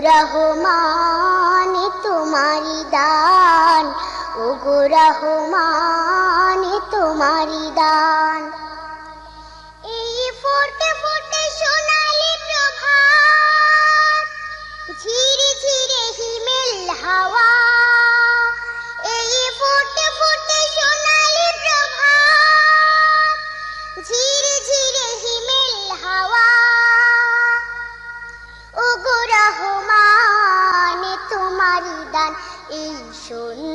রহমান তোমারি দান। ওগো রহমান তোমারি দান।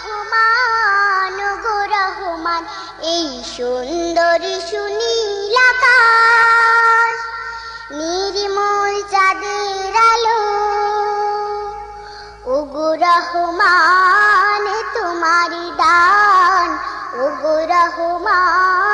রহমান ও গো রহমান, এই সুন্দরী সুনীল আকাশ নির্মল চাঁদের আলো। ওগো রহমান, তোমার দান ওগো রহমান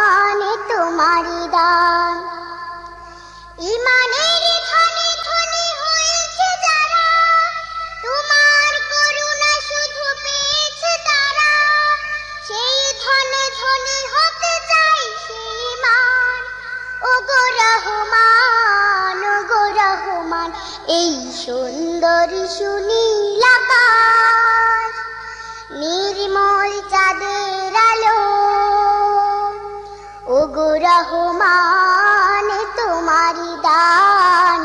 রহমান গো রহমান, এই সুন্দর সুনীল আকাশ, নির্মল চাঁদের আলো। ও গো রহমান তোমারি দান।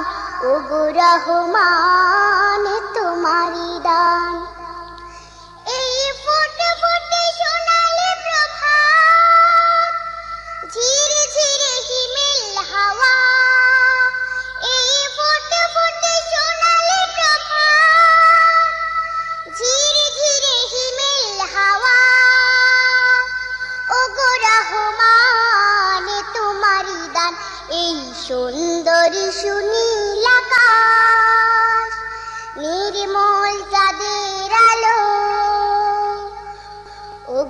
ও গো রহমান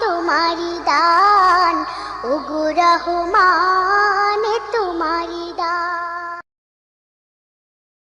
তোমারি দান ওগো রহমান